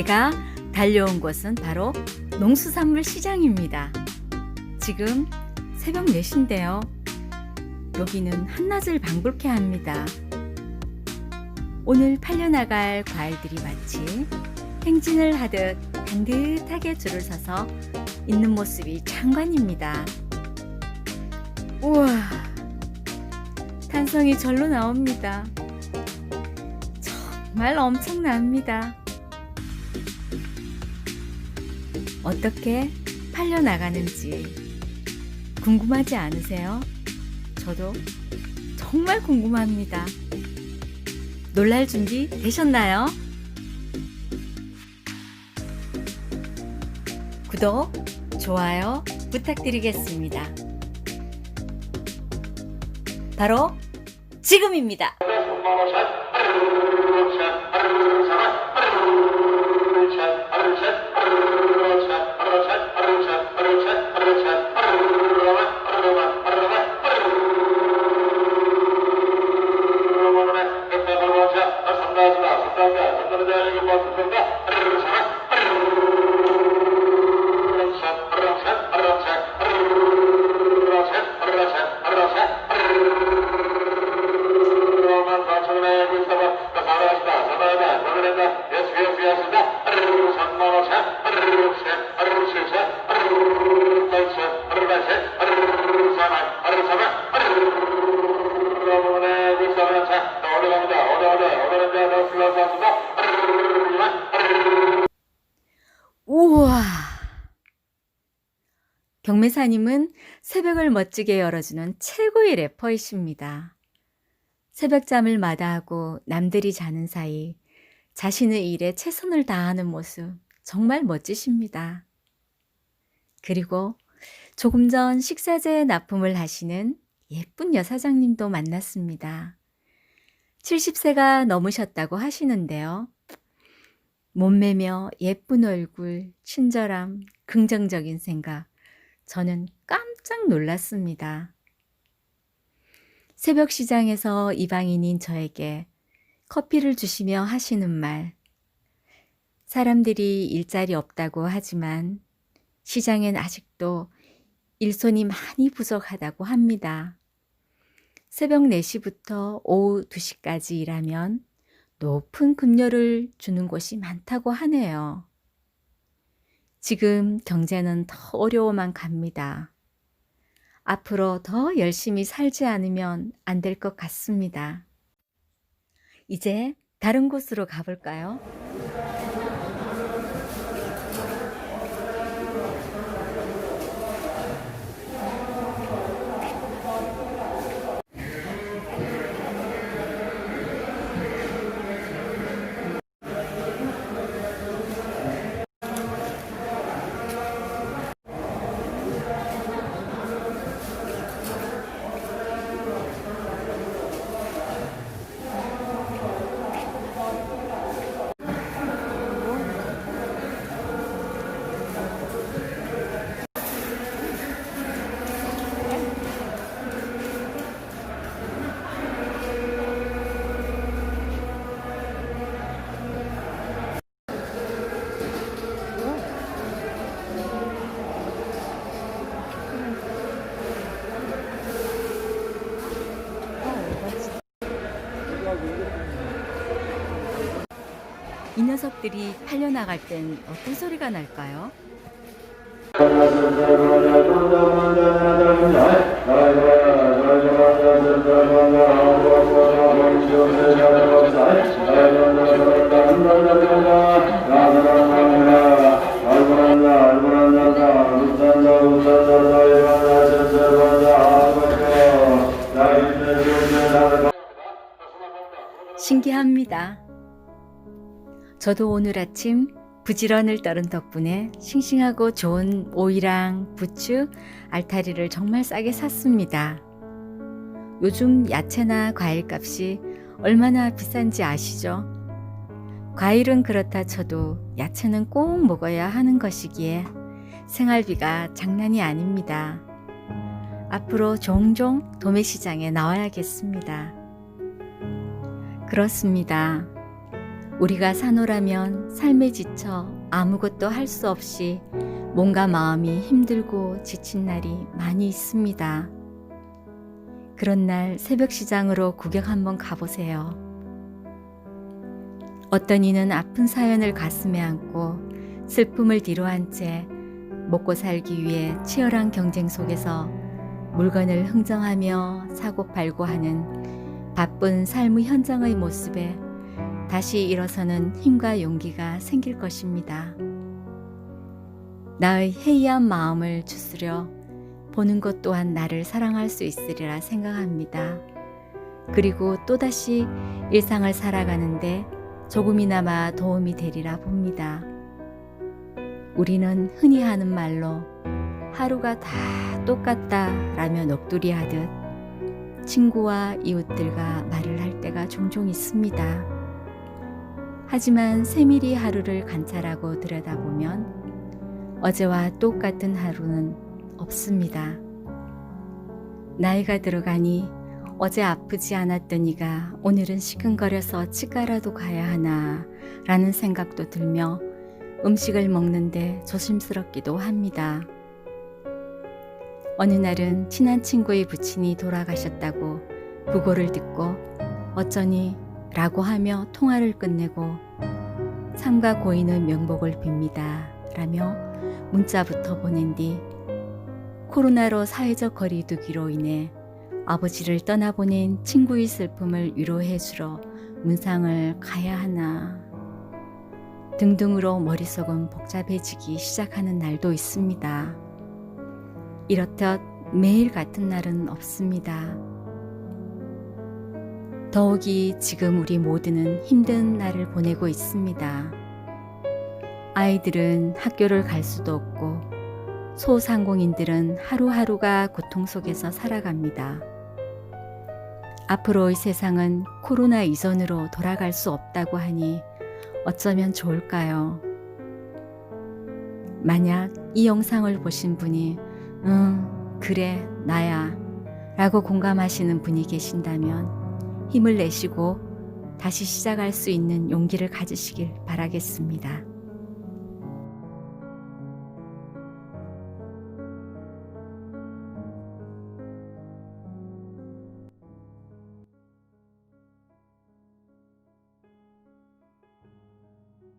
제가 달려온 곳은 바로 농수산물 시장입니다. 지금 새벽 4시인데요. 여기는 한낮을 방불케 합니다. 오늘 팔려나갈 과일들이 마치 행진을 하듯 반듯하게 줄을 서서 있는 모습이 장관입니다. 우와, 탄성이 절로 나옵니다. 정말 엄청납니다. 어떻게 팔려나가는지 궁금하지 않으세요? 저도 정말 궁금합니다. 놀랄 준비 되셨나요? 구독, 좋아요 부탁드리겠습니다. 바로 지금입니다. 우와! 경매사님은 새벽을 멋지게 열어주는 최고의 래퍼이십니다. 새벽잠을 마다하고 남들이 자는 사이 자신의 일에 최선을 다하는 모습 정말 멋지십니다. 그리고 조금 전 식사제 납품을 하시는 예쁜 여사장님도 만났습니다. 70세가 넘으셨다고 하시는데요. 몸매며 예쁜 얼굴, 친절함, 긍정적인 생각. 저는 깜짝 놀랐습니다. 새벽 시장에서 이방인인 저에게 커피를 주시며 하시는 말. 사람들이 일자리 없다고 하지만 시장엔 아직도 일손이 많이 부족하다고 합니다. 새벽 4시부터 오후 2시까지 일하면 높은 급료를 주는 곳이 많다고 하네요. 지금 경제는 더 어려워만 갑니다. 앞으로 더 열심히 살지 않으면 안 될 것 같습니다. 이제 다른 곳으로 가볼까요? 이 녀석들이 팔려나갈 땐 어떤 소리가 날까요? 신기합니다. 저도 오늘 아침 부지런을 떨은 덕분에 싱싱하고 좋은 오이랑 부추, 알타리를 정말 싸게 샀습니다. 요즘 야채나 과일 값이 얼마나 비싼지 아시죠? 과일은 그렇다 쳐도 야채는 꼭 먹어야 하는 것이기에 생활비가 장난이 아닙니다. 앞으로 종종 도매 시장에 나와야겠습니다. 그렇습니다. 우리가 산호라면 삶에 지쳐 아무것도 할 수 없이 몸과 마음이 힘들고 지친 날이 많이 있습니다. 그런 날 새벽 시장으로 구경 한번 가보세요. 어떤 이는 아픈 사연을 가슴에 안고 슬픔을 뒤로 한 채 먹고 살기 위해 치열한 경쟁 속에서 물건을 흥정하며 사고 팔고 하는 바쁜 삶의 현장의 모습에 다시 일어서는 힘과 용기가 생길 것입니다. 나의 해이한 마음을 추스려 보는 것 또한 나를 사랑할 수 있으리라 생각합니다. 그리고 또다시 일상을 살아가는데 조금이나마 도움이 되리라 봅니다. 우리는 흔히 하는 말로 하루가 다 똑같다 라며 넋두리 하듯 친구와 이웃들과 말을 할 때가 종종 있습니다. 하지만 세밀히 하루를 관찰하고 들여다보면 어제와 똑같은 하루는 없습니다. 나이가 들어가니 어제 아프지 않았던 이가 오늘은 시큰거려서 치과라도 가야 하나 라는 생각도 들며 음식을 먹는데 조심스럽기도 합니다. 어느 날은 친한 친구의 부친이 돌아가셨다고 부고를 듣고 어쩌니 라고 하며 통화를 끝내고 삼가 고인의 명복을 빕니다 라며 문자부터 보낸 뒤 코로나로 사회적 거리두기로 인해 아버지를 떠나보낸 친구의 슬픔을 위로해 주러 문상을 가야 하나 등등으로 머릿속은 복잡해지기 시작하는 날도 있습니다. 이렇듯 매일 같은 날은 없습니다. 더욱이 지금 우리 모두는 힘든 날을 보내고 있습니다. 아이들은 학교를 갈 수도 없고 소상공인들은 하루하루가 고통 속에서 살아갑니다. 앞으로의 세상은 코로나 이전으로 돌아갈 수 없다고 하니 어쩌면 좋을까요? 만약 이 영상을 보신 분이 응, 그래, 나야 라고 공감하시는 분이 계신다면 힘을 내시고 다시 시작할 수 있는 용기를 가지시길 바라겠습니다.